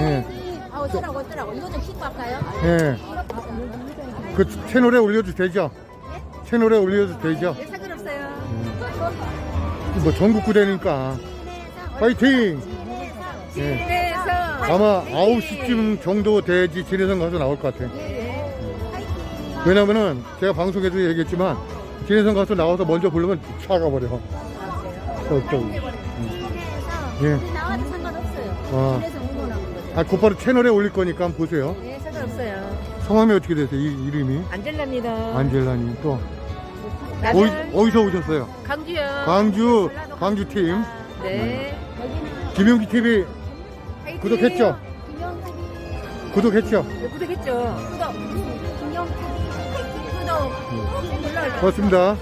예. 아 어쩌라고 어쩌라고 이거 좀 씻고 할까요? 예. 그 채널에 올려도 되죠? 채널에 올려도 되죠? 네, 상관없어요. 뭐 전국구 되니까. 파이팅! 예. 그래서 아마 9시쯤 정도 돼야지 진해성 가서 나올 것 같아요. 왜냐면은 제가 방송에도 얘기했지만 진해성 가서 나와서 먼저 부르면 차가 버려. 또, 또. 예. 우리 나와도 상관없어요. 아. 그래서. 아, 곧바로 채널에 올릴 거니까 한번 보세요. 네, 상관없어요. 성함이 어떻게 되세요? 이, 이름이? 안젤라입니다. 안젤라님 또. 나는 어디, 어디서 오셨어요? 강주요. 광주, 전라도 광주 팀. 네. 김용기 TV 화이팅! 구독했죠? 구독했죠? 네, 구독했죠. 구독. 김영 구독. 눌러. 고맙습니다.